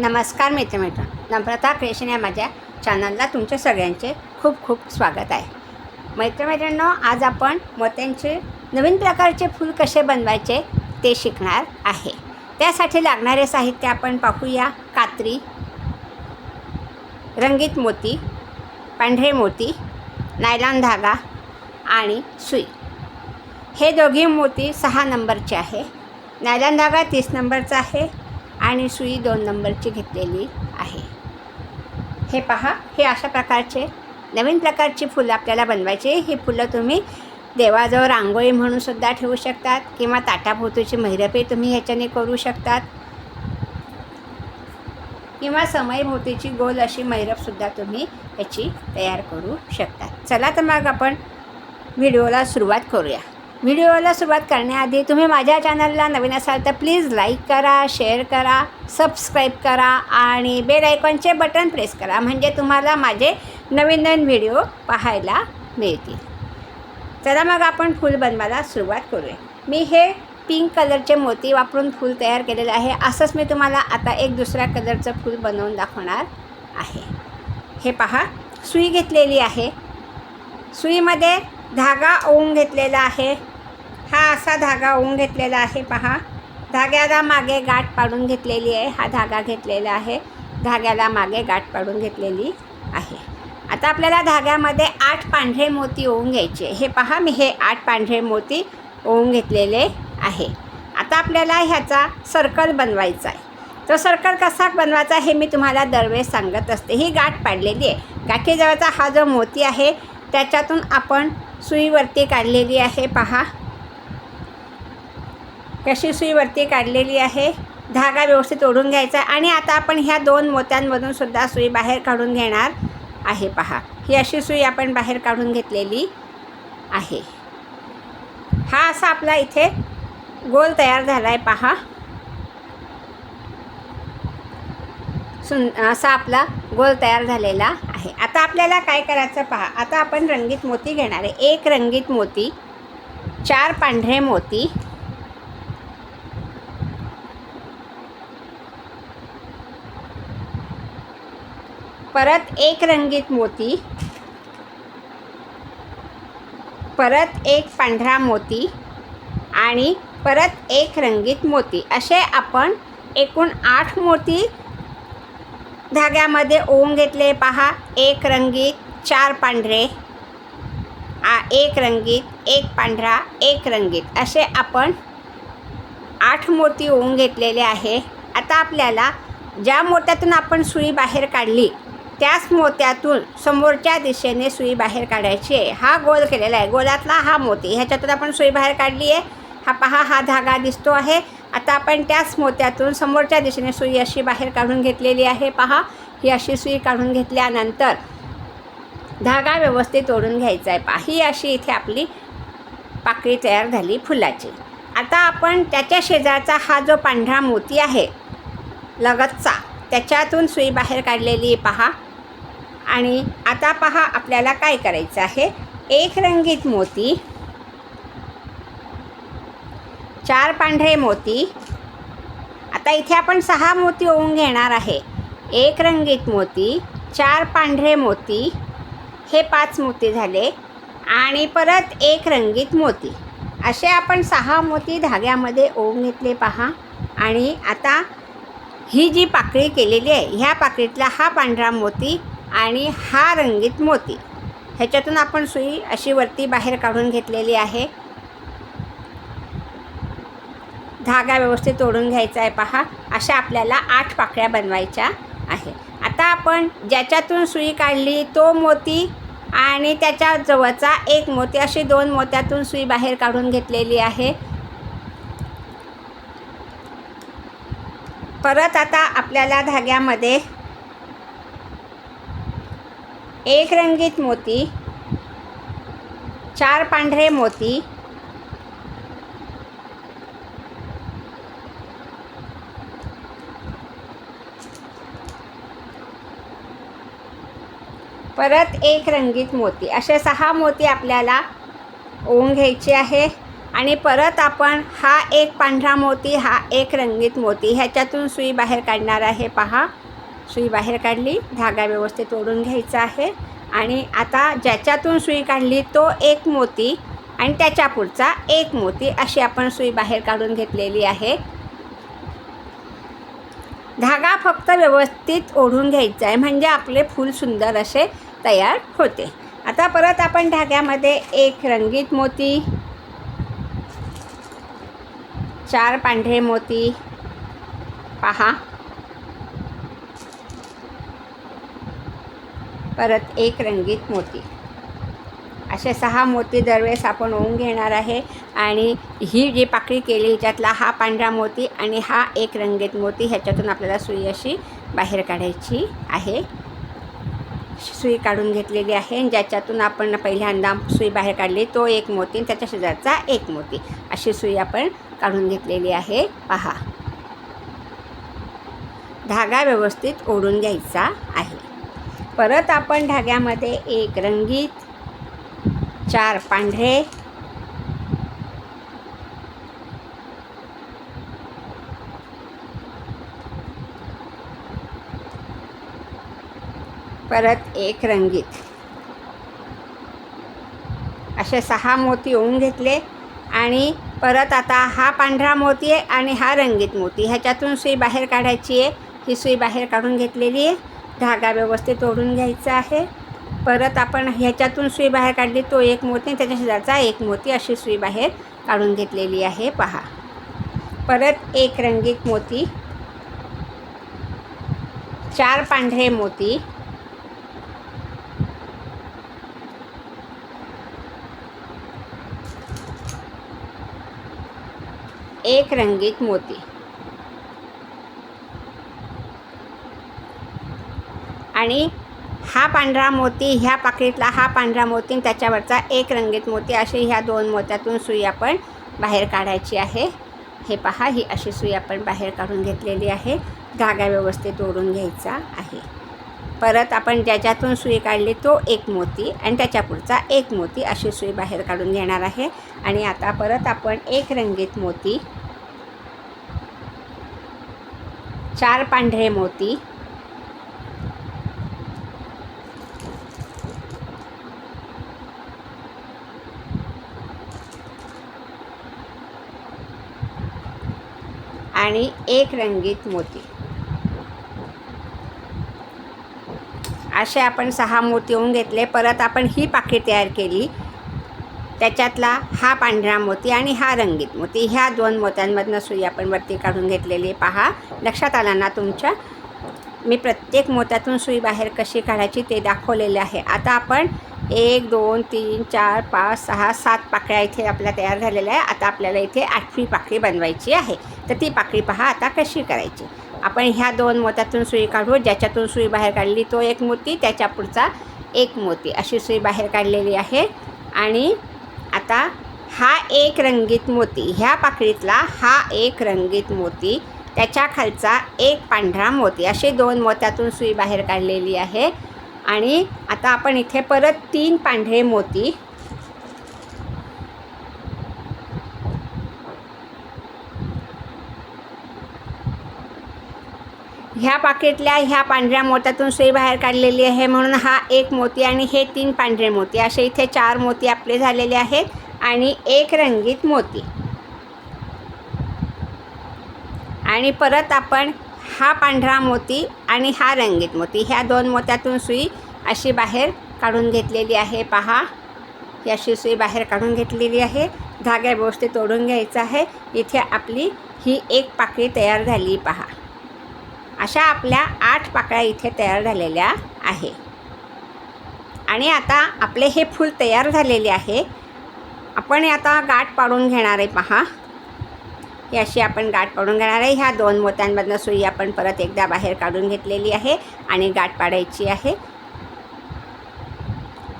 नमस्कार मित्रमित्र नम्रता क्रिएशन या माझ्या चॅनलला तुमच्या सगळ्यांचे खूप खूप स्वागत आहे. मैत्रमैत्रिणींनो आज आपण मोत्यांचे नवीन प्रकारचे फूल कसे बनवायचे ते शिकणार आहे. त्यासाठी लागणारे साहित्य आपण पाहूया. कात्री रंगीत मोती पांढरे मोती नायलॉन धागा आणि सुई. हे दोघी मोती सहा नंबरचे आहे. नायलॉन धागा तीस नंबरचा आहे. आणि सुई दोन नंबरची घेतलेली आहे. हे पहा हे अशा प्रकारचे नवीन प्रकारची फुलं आपल्याला बनवायची. ही फुलं तुम्ही देवाजवळ रांगोळी म्हणून सुद्धा ठेवू शकतात किंवा ताटाभोवतीची महिरपी तुम्ही ह्याच्याने करू शकतात. किंवा समयभोवतीची गोल अशी मैरपसुद्धा तुम्ही याची तयार करू शकतात. चला तर मग आपण व्हिडिओला सुरुवात करूया. व्हिडिओला सुरुवात करण्याआधी तुम्ही माझ्या चॅनलला नवीन असाल तर प्लीज लाईक करा शेअर करा सबस्क्राईब करा आणि बेल आयकॉनचे बटन प्रेस करा म्हणजे तुम्हाला माझे नवीन नवीन व्हिडिओ पाहायला मिळतील. चला मग आपण फूल बनवायला सुरुवात करूया. मी हे पिंक कलरचे मोती वापरून फूल तयार केलेलं आहे. असंच मी तुम्हाला आता एक दुसऱ्या कलरचं फूल बनवून दाखवणार आहे. हे पहा सुई घेतलेली आहे. सुईमध्ये धागा ओवून घेतलेला आहे. हा असा धागा ओवून घेतलेला आहे पहा. धाग्याला मागे गाठ पाडून घेतलेली आहे. हा धागा घेतलेला आहे. धाग्याला मागे गाठ पाडून घेतलेली आहे. आता आपल्याला धाग्यामध्ये आठ पांढरे मोती ओवून घ्यायचे. हे पहा मी हे आठ पांढरे मोती ओवून घेतलेले आहे. आता आपल्याला ह्याचा सर्कल बनवायचा आहे. तो सर्कल कसा बनवायचा हे मी तुम्हाला दरवेळेस सांगत असते. ही गाठ पाडलेली आहे. गाठीजवळचा हा जो मोती आहे त्याच्यातून आपण सुईवरती काढलेली आहे पहा. कशी सुईवरती काढलेली आहे. धागा व्यवस्थित ओढून घ्यायचा आणि आता आपण ह्या दोन मोत्यांमधून सुद्धा सुई बाहेर काढून घेणार आहे. पहा ही अशी सुई आपण बाहेर काढून घेतलेली आहे. हा असा आपला इथे गोल तयार झाला आहे पहा. सुन असा आपला गोल तयार झालेला आहे. आता आपल्याला काय करायचं पहा आता आपण रंगीत मोती घेणार आहे. एक रंगीत मोती चार पांढरे मोती परत एक रंगीत मोती. परत एक पांढरा मोती आणि परत एक रंगीत मोती. असे आपण एकूण आठ मोती धाग्यामध्ये ओवून घेतले. पहा एक रंगीत चार पांढरे. आ एक रंगीत एक पांढरा एक रंगीत. असे आपण आठ मोती ओवून घेतलेले आहे. आता आपल्याला ज्या मोत्यातून आपण सुई बाहेर काढली त्याच मोत्यातून समोरच्या दिशेने सुई बाहेर काढायची आहे. हा गोल केलेला आहे. गोलातला हा मोती. ह्याच्यातून आपण सुई बाहेर काढली आहे. हा पहा हा धागा दिसतो आहे. आता आपण त्याच मोत्यातून समोरच्या दिशेने सुई अशी बाहेर काढून घेतलेली आहे. पहा ही अशी सुई काढून घेतल्यानंतर धागा व्यवस्थित ओढून घ्यायचा आहे. पहा ही अशी इथे आपली पाकळी तयार झाली फुलाची. आता आपण त्याच्या शेजारचा हा जो पांढरा मोती आहे लगतचा त्याच्यातून सुई बाहेर काढलेली पहा आणि आता पहा आपल्याला काय करायचं आहे. एक रंगीत मोती चार पांढरे मोती. आता इथे आपण सहा मोती ओवून घेणार आहे. एक रंगीत मोती चार पांढरे मोती. हे पाच मोती झाले. आणि परत एक रंगीत मोती. असे आपण सहा मोती धाग्यामध्ये ओवून घेतले पहा. आणि आता ही जी पाकळी केलेली आहे ह्या पाकळीतला हा पांढरा मोती आणि हा रंगीत मोती. ह्याच्यातून आपण सुई अशी वरती बाहेर काढून घेतलेली आहे. धागा व्यवस्थित ओढून घ्यायचा आहे पहा. अशा आपल्याला आठ पाकळ्या बनवायच्या आहे. आता आपण ज्याच्यातून सुई काढली तो मोती आणि त्याच्या जवळचा एक मोती अशी दोन मोत्यातून सुई बाहेर काढून घेतलेली आहे. परत आता आपल्याला धाग्यामध्ये एक रंगीत मोती चार पांढरे मोती परत एक रंगीत मोती. असे सहा मोती आपल्याला ओवून घ्यायचे आहे. आणि परत आपण हा एक पांढरा मोती हा एक रंगीत मोती ह्याच्यातून सुई बाहेर काढणार आहे. पहा. सुई बाहेर काढली धागा व्यवस्थित ओढून घ्यायचा आहे. आणि आता ज्याच्यातून सुई काढली तो एक मोती आणि त्याच्या पुढचा एक मोती अशी आपण सुई बाहेर काढून घेतलेली आहे. धागा फक्त व्यवस्थित ओढून घ्यायचा आहे म्हणजे आपले फूल सुंदर असे तयार होते. आता परत आपण धाग्यामध्ये एक रंगीत मोती चार पांढरे मोती पहा. परत एक रंगीत मोती. असे सहा मोती दरवेळेस आपण ओवून घेणार आहे आणि ही जी पाकळी केली ह्याच्यातला हा पांढरा मोती आणि हा एक रंगीत मोती ह्याच्यातून आपल्याला सुई अशी बाहेर काढायची आहे. सुई काढून घेतलेली आहे. ज्याच्यातून आपण पहिल्यांदा सुई बाहेर काढली तो एक मोती आणि त्याच्या शेजारचा एक मोती. अशी सुई आपण काढून घेतलेली आहे. पहा. धागा व्यवस्थित ओढून घ्यायचा आहे. परत आपण धाग्यामध्ये एक रंगीत चार पांढरे. परत एक रंगीत. असे सहा मोती होऊन घेतले आणि परत आता हा पांढरा मोती आहे आणि हा रंगीत मोती. ह्याच्यातून सुई बाहेर काढायची आहे. ही सुई बाहेर काढून घेतलेली आहे. धागा व्यवस्थित ओढून घ्यायचा आहे. परत आपण ह्याच्यातून सुई बाहेर काढली तो एक मोती त्याच्या शेजारचा एक मोती अशी सुई बाहेर काढून घेतलेली आहे. पहा. परत एक रंगीत मोती चार पांढरे मोती एक रंगीत मोती. आणि हा पांढरा मोती ह्या पाकिटला हा पांढरा मोती आणि त्याच्यावरचा एक रंगीत मोती असे ह्या दोन मोत्यातून सुई आपण बाहेर काढायची आहे. हे पहा ही अशी सुई आपण बाहेर काढून घेतलेली आहे. धागा व्यवस्थित ओढून घ्यायचा आहे. परत आपण ज्याच्यातून सुई काढली तो एक मोती आणि त्याच्या पुढचा एक मोती अशी सुई बाहेर काढून घेणार आहे. आणि आता परत आपण एक रंगीत मोती चार पांढरे मोती आणि एक रंगीत मोती. असे आपण सहा मोती होऊन घेतले. परत आपण ही पाखी तयार केली. त्याच्यातला हा पांढरा मोती आणि हा रंगीत मोती. ह्या दोन मोत्यांमधनं सुई आपण वरती काढून घेतलेली. पहा लक्षात आला ना तुमच्या? मी प्रत्येक मोत्यातून सुई बाहेर कशी काढायची ते दाखवलेले आहे. आता आपण एक दोन तीन चार पाच सहा सात पाकळ्या इथे आपल्या तयार झालेल्या आहे. आता आपल्याला इथे आठवी पाकळी बनवायची आहे. तर ती पाकळी पहा आता कशी करायची. आपण ह्या दोन मोत्यातून सुई काढू. ज्याच्यातून सुई बाहेर काढली तो एक मोती त्याच्या पुढचा एक मोती. अशी सुई बाहेर काढलेली आहे. आणि आता हा एक रंगीत मोती ह्या पाकळीतला हा एक रंगीत मोती त्याच्या खालचा एक पांढरा मोती. असे दोन मोत्यातून सुई बाहेर काढलेली आहे. आणि आता आपण इथे परत तीन पांढरे मोती. ह्या पाकिटल्या ह्या पांढऱ्या मोत्यातून सुई बाहेर काढलेली आहे म्हणून हा एक मोती आणि हे तीन पांढरे मोती. असे इथे चार मोती आपले झालेले आहेत आणि एक रंगीत मोती. आणि परत आपण हा पांढरा मोती आणि हा रंगीत मोती. ह्या दोन मोत्यातून सुई अशी बाहेर काढून घेतलेली आहे. पहा ही अशी सुई बाहेर काढून घेतलेली आहे. धाग्या व्यवस्थित तोडून घ्यायचं आहे. इथे आपली ही एक पाकळी तयार झाली पहा. अशा आपल्या आठ पाकळ्या इथे तयार झालेल्या आहे. आणि आता आपले हे फूल तयार झालेले आहे. आपण आता गाठ पाडून घेणार आहे पहा. ही अशी आपण गाठ पाडून घेणार आहे. ह्या दोन मोत्यांमधनं सुई आपण परत एकदा बाहेर काढून घेतलेली आहे आणि गाठ पाडायची आहे.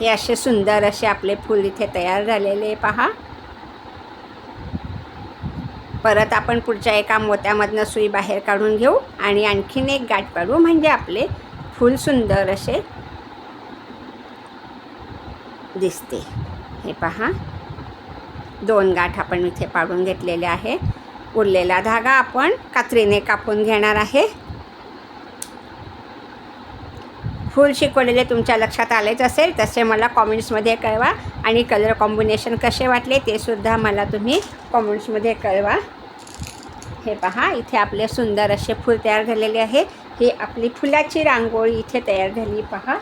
हे असे सुंदर असे आपले फूल इथे तयार झालेले पहा. परत आपण पुढच्या एका मोत्यामधनं सुई बाहेर काढून घेऊ आणि आणखीन एक गाठ पाडू म्हणजे आपले फूल सुंदर असे दिसते. हे पहा. दोन गाठ आपण इथे पाडून घेतलेले आहे. उरलेला धागा आपण कात्रीने कापून घेणार आहे. फूल शिकवलेले तुमच्या लक्षात आलेच असेल तसे मला कॉमेंट्समध्ये कळवा. आणि कलर कॉम्बिनेशन कसे वाटले ते सुद्धा मला तुम्ही कॉमेंट्समध्ये कळवा. हे पहा इथे आपले सुंदर असे फूल तयार झालेले आहे ही आपली फुलाची रांगोळी इथे तयार झाली पहा.